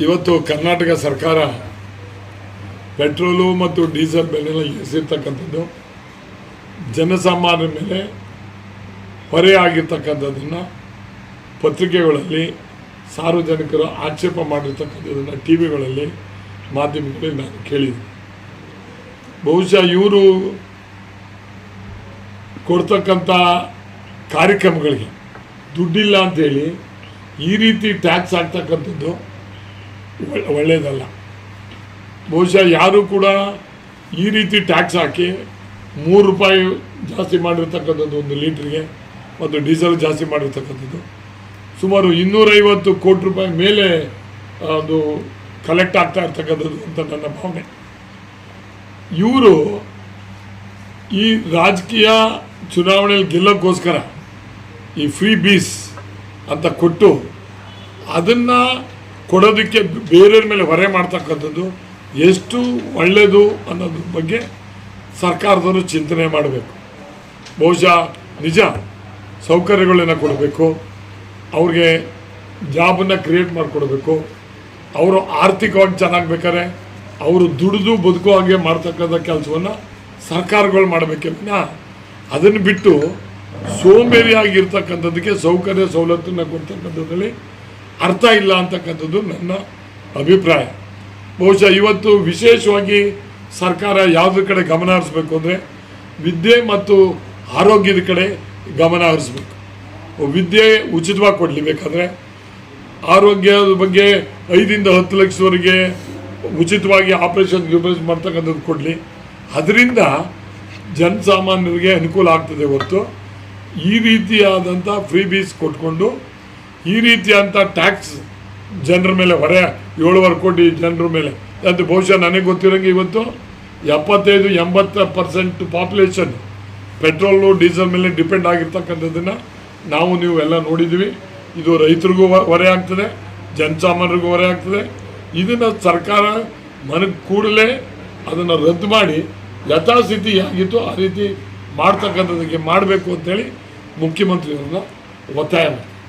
ಇವತ್ತು ಕರ್ನಾಟಕ ಸರ್ಕಾರ ಪೆಟ್ರೋಲು ಮತ್ತು ಡೀಸೆಲ್ ಬೆಲೆನ ಏರಿಸಿರ್ತಕ್ಕಂಥದ್ದು ಜನಸಾಮಾನ್ಯರ ಮೇಲೆ ಹೊರೆ ಆಗಿರ್ತಕ್ಕಂಥದ್ದನ್ನು ಪತ್ರಿಕೆಗಳಲ್ಲಿ ಸಾರ್ವಜನಿಕರು ಆಕ್ಷೇಪ ಮಾಡಿರ್ತಕ್ಕಂಥದ್ದನ್ನು ಟಿ ವಿಗಳಲ್ಲಿ ಮಾಧ್ಯಮಗಳಲ್ಲಿ ನಾನು ಕೇಳಿದ್ದೆ ಬಹುಶಃ ಇವರು ಕೊಡ್ತಕ್ಕಂಥ ಕಾರ್ಯಕ್ರಮಗಳಿಗೆ ದುಡ್ಡಿಲ್ಲ ಅಂತೇಳಿ ಈ ರೀತಿ ಟ್ಯಾಕ್ಸ್ ಆಗ್ತಕ್ಕಂಥದ್ದು ಒಳ್ಳೆಯದಲ್ಲ ಬಹುಶಃ ಯಾರೂ ಕೂಡ ಈ ರೀತಿ ಟ್ಯಾಕ್ಸ್ ಹಾಕಿ ಮೂರು ರೂಪಾಯಿ ಜಾಸ್ತಿ ಮಾಡಿರ್ತಕ್ಕಂಥದ್ದು ಒಂದು ಲೀಟ್ರಿಗೆ ಮತ್ತು ಡೀಸೆಲ್ ಜಾಸ್ತಿ ಮಾಡಿರ್ತಕ್ಕಂಥದ್ದು. ಸುಮಾರು ಇನ್ನೂರೈವತ್ತು ಕೋಟಿ ರೂಪಾಯಿ ಮೇಲೆ ಅದು ಕಲೆಕ್ಟ್ ಆಗ್ತಾ ಇರ್ತಕ್ಕಂಥದ್ದು ಅಂತ ನನ್ನ ಭಾವನೆ. ಇವರು ಈ ರಾಜಕೀಯ ಚುನಾವಣೆಯಲ್ಲಿ ಗೆಲ್ಲೋಕ್ಕೋಸ್ಕರ ಈ ಫ್ರೀ ಬೀಸ್ ಅಂತ ಕೊಟ್ಟು ಅದನ್ನು ಕೊಡೋದಕ್ಕೆ ಬೇರೆಯವ್ರ ಮೇಲೆ ಹೊರೆ ಮಾಡ್ತಕ್ಕಂಥದ್ದು ಎಷ್ಟು ಒಳ್ಳೆಯದು ಅನ್ನೋದ್ರ ಬಗ್ಗೆ ಸರ್ಕಾರದವರು ಚಿಂತನೆ ಮಾಡಬೇಕು. ಬಹುಶಃ ನಿಜ ಸೌಕರ್ಯಗಳನ್ನ ಕೊಡಬೇಕು. ಅವ್ರಿಗೆ ಜಾಬನ್ನು ಕ್ರಿಯೇಟ್ ಮಾಡಿಕೊಡ್ಬೇಕು. ಅವರು ಆರ್ಥಿಕವಾಗಿ ಚೆನ್ನಾಗಿ ಬೇಕಾದ್ರೆ ಅವರು ದುಡಿದು ಬದುಕೋ ಹಾಗೆ ಮಾಡ್ತಕ್ಕಂಥ ಕೆಲಸವನ್ನು ಸರ್ಕಾರಗಳು ಮಾಡಬೇಕೆ ಅದನ್ನು ಬಿಟ್ಟು ಸೋಂಬೇರಿಯಾಗಿರ್ತಕ್ಕಂಥದ್ದಕ್ಕೆ ಸೌಕರ್ಯ ಸವಲತ್ತನ್ನು ಕೊಡ್ತಕ್ಕಂಥದ್ರಲ್ಲಿ ಅರ್ಥ ಇಲ್ಲ ಅಂತಕ್ಕಂಥದ್ದು ನನ್ನ ಅಭಿಪ್ರಾಯ. ಬಹುಶಃ ಇವತ್ತು ವಿಶೇಷವಾಗಿ ಸರ್ಕಾರ ಯಾವುದ್ರ ಕಡೆ ಗಮನ ಹರಿಸ್ಬೇಕು ಅಂದರೆ ವಿದ್ಯೆ ಮತ್ತು ಆರೋಗ್ಯದ ಕಡೆ ಗಮನ ಹರಿಸ್ಬೇಕು. ವಿದ್ಯೆ ಉಚಿತವಾಗಿ ಕೊಡಲಿ ಬೇಕಾದರೆ. ಆರೋಗ್ಯದ ಬಗ್ಗೆ ಐದಿಂದ ಹತ್ತು ಲಕ್ಷದವರೆಗೆ ಉಚಿತವಾಗಿ ಆಪರೇಷನ್ ಗಿಪರೇಷನ್ ಮಾಡ್ತಕ್ಕಂಥದ್ದು ಕೊಡಲಿ. ಅದರಿಂದ ಜನಸಾಮಾನ್ಯರಿಗೆ ಅನುಕೂಲ ಆಗ್ತದೆ ಹೊರತು ಈ ರೀತಿಯಾದಂಥ ಫ್ರೀ ಬೀಸ್ ಕೊಟ್ಕೊಂಡು ಈ ರೀತಿಯಂಥ ಟ್ಯಾಕ್ಸ್ ಜನರ ಮೇಲೆ ಹೊರೆ, ಏಳುವರೆ ಕೋಟಿ ಜನರ ಮೇಲೆ. ಅಂತ ಬಹುಶಃ ನನಗೆ ಗೊತ್ತಿರೋಂಗೆ ಇವತ್ತು ಎಪ್ಪತ್ತೈದು ಎಂಬತ್ತು ಪರ್ಸೆಂಟ್ ಪಾಪ್ಯುಲೇಷನ್ ಪೆಟ್ರೋಲು ಡೀಸೆಲ್ ಮೇಲೆ ಡಿಪೆಂಡ್ ಆಗಿರ್ತಕ್ಕಂಥದ್ದನ್ನು ನಾವು ನೀವು ಎಲ್ಲ ನೋಡಿದ್ದೀವಿ. ಇದು ರೈತರಿಗೂ ಹೊರೆ ಆಗ್ತದೆ, ಜನಸಾಮಾನ್ಯರಿಗೂ ಹೊರೆ ಆಗ್ತದೆ. ಇದನ್ನು ಸರ್ಕಾರ ಮನಗೆ ಕೂಡಲೇ ಅದನ್ನು ರದ್ದು ಮಾಡಿ ಯಥಾಸ್ಥಿತಿ ಹೇಗಿತ್ತು ಆ ರೀತಿ ಮಾಡ್ತಕ್ಕಂಥದ್ದಕ್ಕೆ ಮಾಡಬೇಕು ಅಂತೇಳಿ ಮುಖ್ಯಮಂತ್ರಿಯವ್ರನ್ನ ಒತ್ತಾಯ ಮಾಡ್ತೀನಿ.